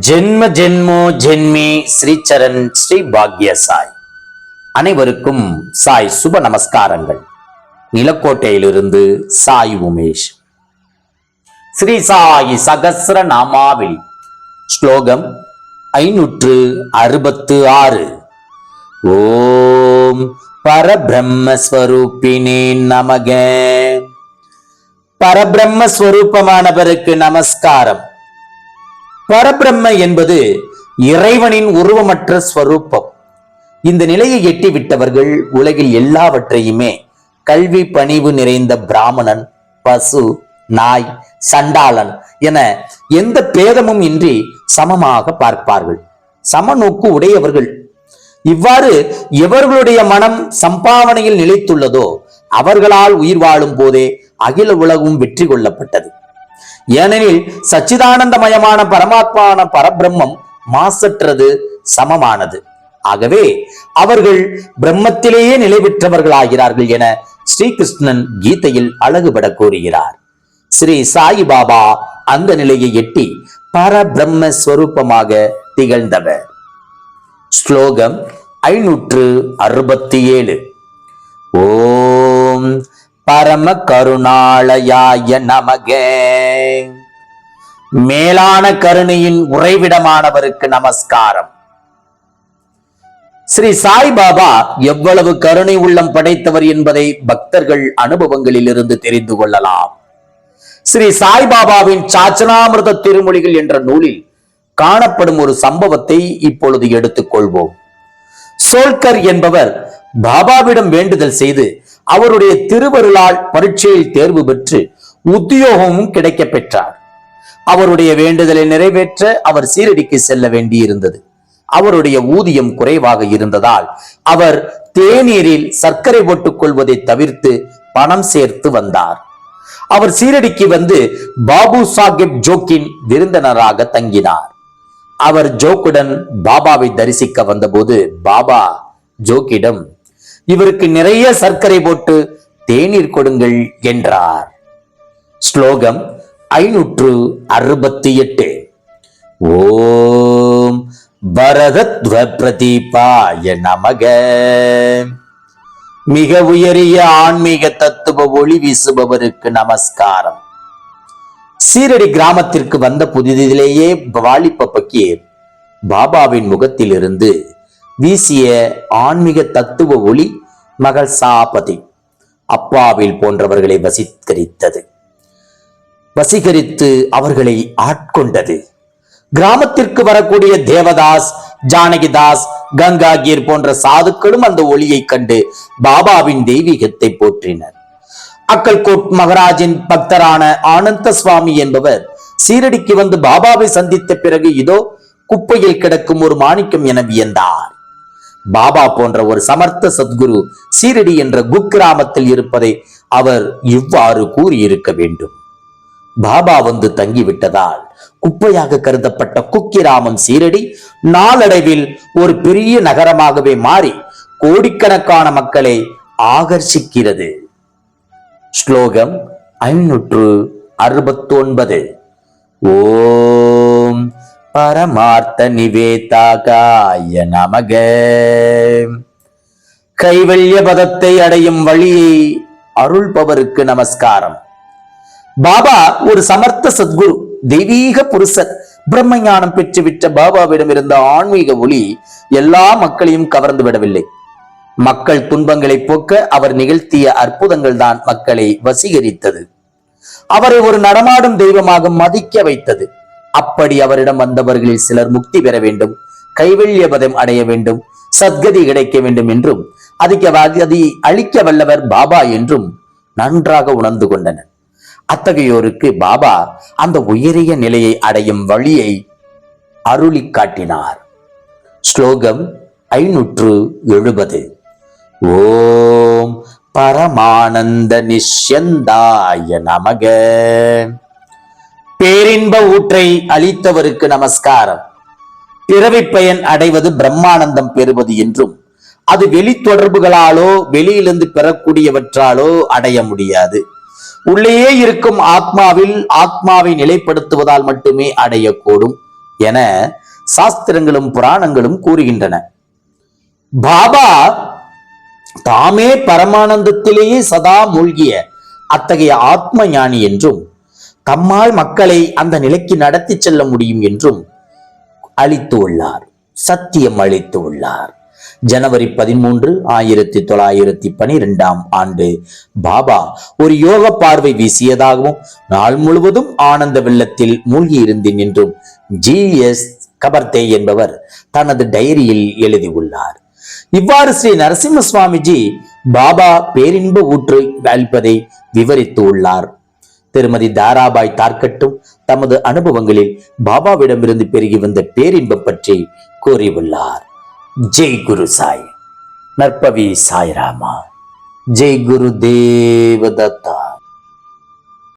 ஜென்ம ஜென்மோ ஜென்மி ஸ்ரீச்சரண் ஸ்ரீ பாக்ய சாய். அனைவருக்கும் சாய் சுப நமஸ்காரங்கள். நிலக்கோட்டையிலிருந்து சாய் உமேஷ். ஸ்ரீ சாய் சகசிர நாமாவளி ஸ்லோகம் ஐநூற்று அறுபத்து ஆறு. ஓம் பரபிரம்மஸ்வரூபினே நமக. பரபிரம்மஸ்வரூபமானவருக்கு நமஸ்காரம். பரபிரம்ம என்பது இறைவனின் உருவமற்ற ஸ்வரூபம். இந்த நிலையை எட்டிவிட்டவர்கள் உலகில் எல்லாவற்றையுமே கல்வி பணிவு நிறைந்த பிராமணன் பசு நாய் சண்டாளன் என எந்த பேதமும் இன்றி சமமாக பார்ப்பார்கள். சமநோக்கு உடையவர்கள். இவ்வாறு எவர்களுடைய மனம் சம்பாவனையில் நிலைத்துள்ளதோ அவர்களால் உயிர் வாழும் போதே அகில உலகும் வெற்றி கொள்ளப்பட்டது. ஏனெனில் சச்சிதானந்தமயமான பரமாத்மான பரபிரம்மம் மாசற்றது சமமானது. ஆகவே அவர்கள் பிரம்மத்திலேயே நிலை பெற்றவர்களாகிறார்கள் என ஸ்ரீகிருஷ்ணன் கீதையில் அழகுபட கூறுகிறார். ஸ்ரீ சாய் பாபா அந்த நிலையை எட்டி பரபிரம்ம ஸ்வரூபமாக திகழ்ந்தவர். ஸ்லோகம் ஐநூற்று அறுபத்தி ஏழு. ஓம் பரம கருணாலயாய நமக. மேலான கருணையின் உறைவிடமானவருக்கு நமஸ்காரம். ஸ்ரீ சாய்பாபா எவ்வளவு கருணை உள்ளம் படைத்தவர் என்பதை பக்தர்கள் அனுபவங்களில் இருந்து தெரிந்து கொள்ளலாம். ஸ்ரீ சாய்பாபாவின் சாச்சனாமிரத சாச்சனாமிர்த திருமொழிகள் என்ற நூலில் காணப்படும் ஒரு சம்பவத்தை இப்பொழுது எடுத்துக்கொள்வோம். சோல்கர் என்பவர் பாபாவிடம் வேண்டுதல் செய்து அவருடைய திருவருளால் பரீட்சையில் தேர்வு பெற்று உத்தியோகமும் கிடைக்க பெற்றார் அவருடைய வேண்டுதலை நிறைவேற்ற அவர் சீரடிக்கு செல்ல வேண்டியிருந்தது. அவருடைய ஊதியம் குறைவாக இருந்ததால் அவர் தேநீரில் சர்க்கரை போட்டுக் கொள்வதை தவிர்த்து பணம் சேர்த்து வந்தார். அவர் சீரடிக்கு வந்து பாபு சாஹிப் ஜோக்கின் விருந்தினராக தங்கினார். அவர் ஜோக்குடன் பாபாவை தரிசிக்க வந்தபோது பாபா ஜோக்கிடம் இவருக்கு நிறைய சர்க்கரை போட்டு தேநீர் கொடுங்கள் என்றார். ஸ்லோகம் ஐநூற்று அறுபத்தி எட்டு ஓம் பரதத்வ பிரதீபாய நமக. மிக உயரிய ஆன்மீக தத்துவ ஒளி வீசுபவருக்கு நமஸ்காரம். சீரடி கிராமத்திற்கு வந்த புதிதிலேயே வாலிப்ப பக்கீர் பாபாவின் முகத்திலிருந்து வீசிய ஆன்மீக தத்துவ ஒளி மகள் சாபதி அப்பாவில் போன்றவர்களை வசீகரித்தது. வசீகரித்து அவர்களை ஆட்கொண்டது. கிராமத்திற்கு வரக்கூடிய தேவதாஸ் ஜானகிதாஸ் கங்காகீர் போன்ற சாதுக்களும் அந்த ஒளியை கண்டு பாபாவின் தெய்வீகத்தை போற்றினர். அக்கல்கோட் மகராஜின் பக்தரான ஆனந்த சுவாமி என்பவர் சீரடிக்கு வந்து பாபாவை சந்தித்த பிறகு இதோ குப்பையில் கிடக்கும் ஒரு மாணிக்கம் என வியந்தார். பாபா போன்ற ஒரு சமர்த்த சத்குரு சீரடி என்ற குக்கிராமத்தில் இருப்பதை அவர் இவ்வாறு கூறியிருக்க வேண்டும். பாபா வந்து தங்கிவிட்டதால் குப்பையாக கருதப்பட்ட குக்கிராமம் சீரடி நாளடைவில் ஒரு பெரிய நகரமாகவே மாறி கோடிக்கணக்கான மக்களை ஆகர்ஷிக்கிறது. ஸ்லோகம் ஐநூற்று அறுபத்தொன்பது. ஓ பரமார்த்த நிவேதாகாய நமக. கைவல்ய பதத்தை அடையும் வழியை அருள்பவருக்கு நமஸ்காரம். பாபா ஒரு சமர்த்த சத்குரு தெய்வீக புருஷர். பிரம்ம ஞானம் பெற்றுவிட்ட பாபாவிடம் இருந்த ஆன்மீக ஒளி எல்லா மக்களையும் கவர்ந்து விடவில்லை. மக்கள் துன்பங்களை போக்க அவர் நிகழ்த்திய அற்புதங்கள் தான் மக்களை வசீகரித்தது. அவரை ஒரு நடமாடும் தெய்வமாக மதிக்க வைத்தது. அப்படி அவரிடம் வந்தவர்களில் சிலர் முக்தி பெற வேண்டும் கைவல்ய பதம் அடைய வேண்டும் சத்கதி கிடைக்க வேண்டும் என்றும் அதுக்கு அதை அழிக்க வல்லவர் பாபா என்றும் நன்றாக உணர்ந்து கொண்டனர். அத்தகையோருக்கு பாபா அந்த உயரிய நிலையை அடையும் வழியை அருளி காட்டினார். ஸ்லோகம் ஐநூற்று எழுபது. ஓம் பரமானந்த நிஷ்யந்தாய நமக. பேரின்ப ஊற்றை அளித்தவருக்கு நமஸ்காரம். பிறவி பயன் அடைவது பிரம்மானந்தம் பெறுவது என்றும் அது வெளி தொடர்புகளாலோ வெளியிலிருந்து பெறக்கூடியவற்றாலோ அடைய முடியாது. உள்ளேயே இருக்கும் ஆத்மாவில் ஆத்மாவை நிலைப்படுத்துவதால் மட்டுமே அடையக்கூடும் என சாஸ்திரங்களும் புராணங்களும் கூறுகின்றன. பாபா தாமே பரமானந்தத்திலேயே சதா மூழ்கிய அத்தகைய ஆத்ம ஞானி என்றும் தம்மால் மக்களை அந்த நிலைக்கு நடத்தி செல்ல முடியும் என்றும் அளித்து உள்ளார். சத்தியம் அளித்து உள்ளார். ஜனவரி பதிமூன்று ஆயிரத்தி தொள்ளாயிரத்தி பனிரெண்டாம் ஆண்டு. பாபா ஒரு யோக பார்வை வீசியதாகவும் நாள் முழுவதும் ஆனந்த வெள்ளத்தில் மூழ்கியிருந்தேன் என்றும் ஜி எஸ் கபர்தே என்பவர் தனது டைரியில் எழுதியுள்ளார் இவ்வாறு ஸ்ரீ நரசிம்ம சுவாமிஜி பாபா பேரின்ப ஊற்று அளிப்பதை விவரித்து உள்ளார். திருமதி தாராபாய் தார்கட்டும் தமது அனுபவங்களில் பாபாவிடமிருந்து பெருகி வந்த பேரின்பம் பற்றி கூறியுள்ளார். ஜெய் குரு சாய். நற்பவி சாய்ராமா. ஜெய் குரு தேவதத்தா.